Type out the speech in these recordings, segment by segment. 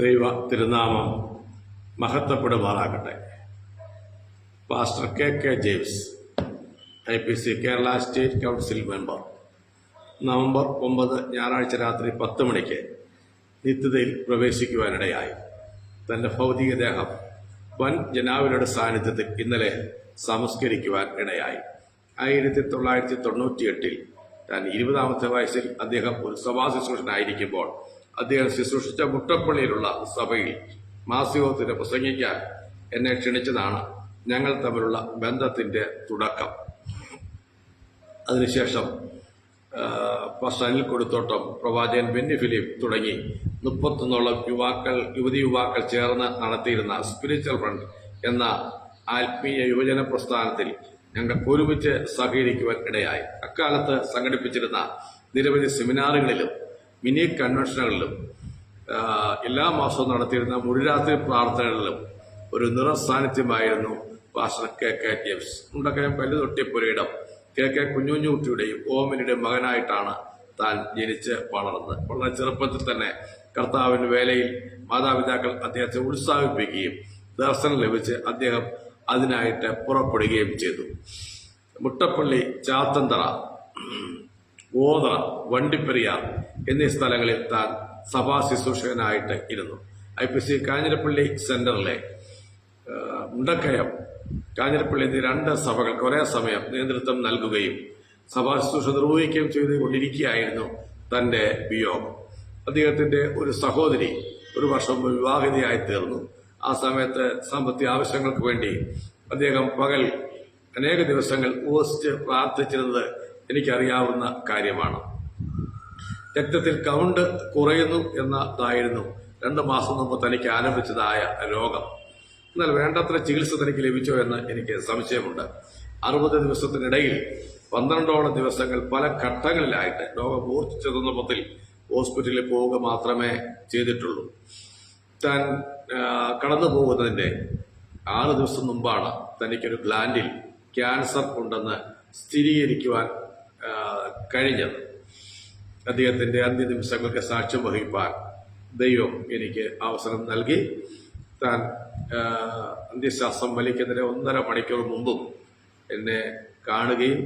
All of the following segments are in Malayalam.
ദൈവ തിരുനാമം മഹത്വപ്പെടുമാറാകട്ടെ. Pastor K K James I P C Kerala state council member. November ഒമ്പത് ഞായറാഴ്ച രാത്രി പത്ത് മണിക്ക് നിത്യതയിൽ പ്രവേശിക്കുവാനിടയായി. തന്റെ ഭൗതികദേഹം വൻ ജനാവിലയുടെ സാന്നിധ്യത്തിൽ ഇന്നലെ സംസ്കരിക്കുവാൻ ഇടയായി. ആയിരത്തി തൊള്ളായിരത്തി തൊണ്ണൂറ്റിയെട്ടിൽ താൻ ഇരുപതാമത്തെ വയസ്സിൽ അദ്ദേഹം ഒരു സഭാ ശുശ്രൂഷനായിരിക്കുമ്പോൾ അദ്ദേഹം ശുശ്രൂഷിച്ച മുട്ടപ്പള്ളിയിലുള്ള സഭയിൽ മാസികോത്തിന് പ്രസംഗിക്കാൻ എന്നെ ക്ഷണിച്ചതാണ് ഞങ്ങൾ തമ്മിലുള്ള ബന്ധത്തിന്റെ തുടക്കം. അതിനുശേഷം ഫസ്റ്റ് അനിൽ കൊടുത്തോട്ടം പ്രവാചകൻ ബെന്നി ഫിലിപ്പ് തുടങ്ങി. മുപ്പത്തൊന്നോളം യുവാക്കൾ യുവതി യുവാക്കൾ ചേർന്ന് നടത്തിയിരുന്ന സ്പിരിച്വൽ ഫ്രണ്ട് എന്ന ആത്മീയ യുവജന പ്രസ്ഥാനത്തിൽ ഞങ്ങൾ ഒരുമിച്ച് സഹകരിക്കുവാൻ ഇടയായി. അക്കാലത്ത് സംഘടിപ്പിച്ചിരുന്ന നിരവധി സെമിനാറുകളിലും മിനി കൺവെൻഷനുകളിലും എല്ലാ മാസവും നടത്തിയിരുന്ന മുഴുരാത്രി പ്രാർത്ഥനകളിലും ഒരു നിറസാന്നിധ്യമായിരുന്നു pastor K K James. Mundakayam കല്ലുതൊട്ടിപ്പുരയിടം K K കുഞ്ഞുഞ്ഞൂട്ടിയുടെയും ഓമനിയുടെയും മകനായിട്ടാണ് താൻ ജനിച്ച് വളർന്നത് വളരെ ചെറുപ്പത്തിൽ തന്നെ കർത്താവിന്റെ വേലയിൽ മാതാപിതാക്കൾ അദ്ദേഹത്തെ ഉത്സാഹിപ്പിക്കുകയും ദർശനം ലഭിച്ച് അദ്ദേഹം അതിനായിട്ട് പുറപ്പെടുകയും ചെയ്തു. മുട്ടപ്പള്ളി ചാത്തന്തറ. ഓതറ വണ്ടിപ്പെരിയാർ എന്നീ സ്ഥലങ്ങളിൽ താൻ സഭാ ശുശ്രൂഷകനായിട്ട് ഇരുന്നു. ഐ പി സി കാഞ്ഞിരപ്പള്ളി സെന്ററിലെ മുണ്ടക്കയം കാഞ്ഞിരപ്പള്ളി എന്നീ രണ്ട് സഭകൾക്ക് ഒരേ സമയം നേതൃത്വം നൽകുകയും സഭാ ശുശ്രൂഷ നിർവഹിക്കുകയും ചെയ്തുകൊണ്ടിരിക്കുകയായിരുന്നു തന്റെ വിയോഗം. അദ്ദേഹത്തിന്റെ ഒരു സഹോദരി ഒരു വർഷം വിവാഹിതയായി തീർന്നു. ആ സമയത്ത് സാമ്പത്തിക ആവശ്യങ്ങൾക്ക് വേണ്ടി അദ്ദേഹം പകൽ അനേക ദിവസങ്ങൾ ഉപസിച്ച് പ്രാർത്ഥിച്ചിരുന്നത് എനിക്കറിയാവുന്ന കാര്യമാണ്. രക്തത്തിൽ കൗണ്ട് കുറയുന്നു എന്നതായിരുന്നു രണ്ട് മാസം മുമ്പ് തനിക്ക് ആരംഭിച്ചതായ രോഗം. എന്നാൽ വേണ്ടത്ര ചികിത്സ തനിക്ക് ലഭിച്ചോ എന്ന് എനിക്ക് സംശയമുണ്ട്. അറുപത് ദിവസത്തിനിടയിൽ പന്ത്രണ്ടോളം ദിവസങ്ങൾ പല ഘട്ടങ്ങളിലായിട്ട് രോഗം മൂർച്ഛിച്ചെന്നപ്പത്തിൽ ഹോസ്പിറ്റലിൽ പോവുക മാത്രമേ ചെയ്തിട്ടുള്ളൂ. താൻ കടന്നു പോകുന്നതിന്റെ ആറ് ദിവസം മുമ്പാണ് തനിക്കൊരു ഗ്ലാൻഡിൽ ക്യാൻസർ ഉണ്ടെന്ന് സ്ഥിരീകരിക്കുവാൻ കഴിഞ്ഞത്. അദ്ദേഹത്തിന്റെ അന്ത്യനിമിഷങ്ങൾക്ക് സാക്ഷ്യം വഹിപ്പാൻ ദൈവം എനിക്ക് അവസരം നൽകി. താൻ അന്ത്യശ്വാസം വലിക്കുന്നതിന് ഒന്നര മണിക്കൂർ മുമ്പും എന്നെ കാണുകയും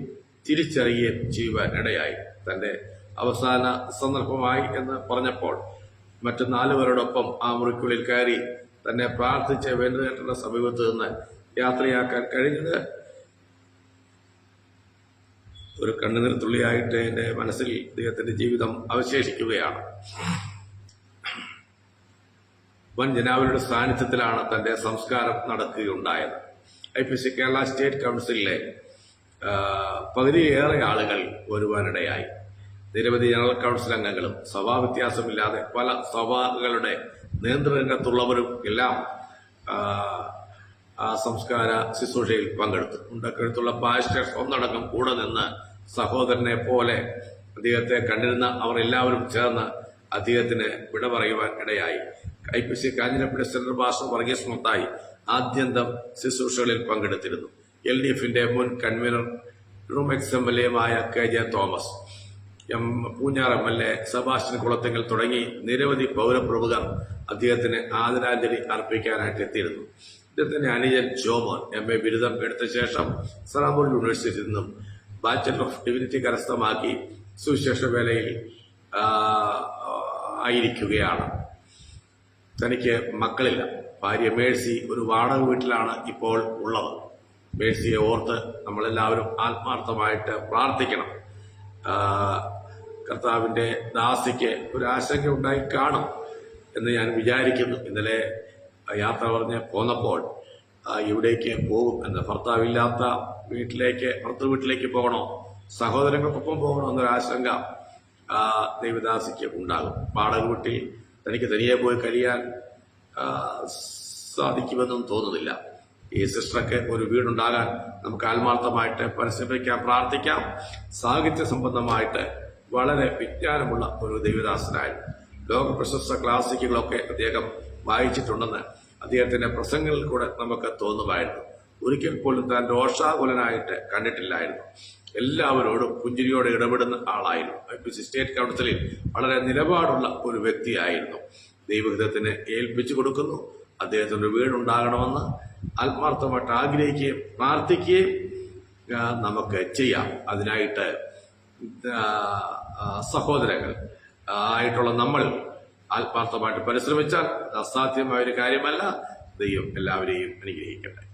തിരിച്ചറിയുകയും ചെയ്യുവാൻ ഇടയായി. തന്റെ അവസാന സന്ദർഭമായി എന്ന് പറഞ്ഞപ്പോൾ മറ്റു നാലുപേരോടൊപ്പം ആ മുറിക്കുള്ളിൽ കയറി തന്നെ പ്രാർത്ഥിച്ച് വെന്റിലേറ്ററിന്റെ സമീപത്ത് നിന്ന് യാത്രയാക്കാൻ കഴിഞ്ഞത് ഒരു കണ്ണുനീർ തുള്ളിയായിട്ട് എന്റെ മനസ്സിൽ അദ്ദേഹത്തിന്റെ ജീവിതം അവശേഷിക്കുകയാണ്. വൻ ജനാവലിയുടെ സാന്നിധ്യത്തിലാണ് തന്റെ സംസ്കാരം നടക്കുകയുണ്ടായത്. I P C Kerala state കൗൺസിലിലെ പകുതിയേറെ ആളുകൾ വരുവാനിടയായി നിരവധി ജനറൽ കൗൺസിൽ അംഗങ്ങളും സഭാ വ്യത്യാസമില്ലാതെ പല സഭകളുടെ നിയന്ത്രണരംഗത്തുള്ളവരും എല്ലാം സംസ്കാര ശുശ്രൂഷയിൽ പങ്കെടുത്തു. ഉണ്ടക്കഴുത്തുള്ള പാസ്റ്റേഴ്സ് ഒന്നടങ്കം കൂടെ നിന്ന് സഹോദരനെ പോലെ അദ്ദേഹത്തെ കണ്ടിരുന്ന അവർ എല്ലാവരും ചേർന്ന് അദ്ദേഹത്തിന് വിട പറയുവാൻ ഇടയായി. I Kanjirappally central pastor Varghese Mathai ആദ്യന്തം ശുശ്രൂഷകളിൽ പങ്കെടുത്തിരുന്നു. എൽ ഡി എഫിന്റെ മുൻ കൺവീനർ റൂം ex M L എമായ K J Thomas M Poonjar M L A Sebastian Kulathinkal തുടങ്ങി നിരവധി പൗരപ്രമുഖർ അദ്ദേഹത്തിന് ആദരാഞ്ജലി അർപ്പിക്കാനായിട്ട് എത്തിയിരുന്നു. അദ്ദേഹത്തിന്റെ അനുജൻ ജോമോൻ എം എ ബിരുദം എടുത്ത ശേഷം സറാമ്പൂർ യൂണിവേഴ്സിറ്റിയിൽ നിന്നും ബാച്ചലർ ഓഫ് ഡിവിനിറ്റി കരസ്ഥമാക്കി സുവിശേഷ വേലയിൽ ആയിരിക്കുകയാണ്. തനിക്ക് മക്കളില്ല. ഭാര്യ മേഴ്സി ഒരു വാടക വീട്ടിലാണ് ഇപ്പോൾ ഉള്ളത്. മേഴ്സിയെ ഓർത്ത് നമ്മളെല്ലാവരും ആത്മാർത്ഥമായിട്ട് പ്രാർത്ഥിക്കണം. കർത്താവിന്റെ ദാസിക്ക് ഒരു ആശങ്ക ഉണ്ടായി കാണും എന്ന് ഞാൻ വിചാരിക്കുന്നു. ഇന്നലെ യാത്ര പറഞ്ഞ് പോന്നപ്പോൾ ആ, ഇവിടേക്ക് പോകും എന്ന് ഭർത്താവില്ലാത്ത വീട്ടിലേക്ക് ഭർത്തൃ വീട്ടിലേക്ക് പോകണോ? സഹോദരങ്ങൾക്കൊപ്പം പോകണോ എന്നൊരു ആശങ്ക ദൈവദാസിക്ക് ഉണ്ടാകും. പാടകൂട്ടി വീട്ടിൽ തനിക്ക് തനിയെ പോയി കഴിയാൻ സാധിക്കുമെന്നും തോന്നുന്നില്ല. ഈ സിസ്റ്റർക്ക് ഒരു വീടുണ്ടാകാൻ നമുക്ക് ആത്മാർത്ഥമായിട്ട് പരിശ്രമിക്കാം പ്രാർത്ഥിക്കാം. സാഹിത്യ സംബന്ധമായിട്ട് വളരെ വിജ്ഞാനമുള്ള ഒരു ദൈവദാസനായിരുന്നു ലോക പ്രശസ്ത ക്ലാസിക്കുകളൊക്കെ അദ്ദേഹം വായിച്ചിട്ടുണ്ടെന്ന് അദ്ദേഹത്തിന്റെ പ്രസംഗങ്ങളിൽ കൂടെ നമുക്ക് തോന്നുമായിരുന്നു. ഒരിക്കൽ പോലും താൻ രോഷാകുലനായിട്ട് കണ്ടിട്ടില്ലായിരുന്നു. എല്ലാവരോടും പുഞ്ചിരിയോടെ ഇടപെടുന്ന ആളായിരുന്നു. ഐ പി സി സ്റ്റേറ്റ് കൗൺസിലിൽ വളരെ നിലപാടുള്ള ഒരു വ്യക്തിയായിരുന്നു. ദൈവഹിതത്തിന് ഏൽപ്പിച്ചു കൊടുക്കുന്നു. അദ്ദേഹത്തിന് ഒരു വീടുണ്ടാകണമെന്ന് ആത്മാർത്ഥമായിട്ട് ആഗ്രഹിക്കുകയും പ്രാർത്ഥിക്കുകയും നമുക്ക് ചെയ്യാം. അതിനായിട്ട് സഹോദരങ്ങൾ ആയിട്ടുള്ള നമ്മൾ ആത്മാർത്ഥമായിട്ട് പരിശ്രമിച്ചാൽ അസാധ്യമായ ഒരു കാര്യമല്ല. ദൈവം എല്ലാവരെയും അനുഗ്രഹിക്കട്ടെ.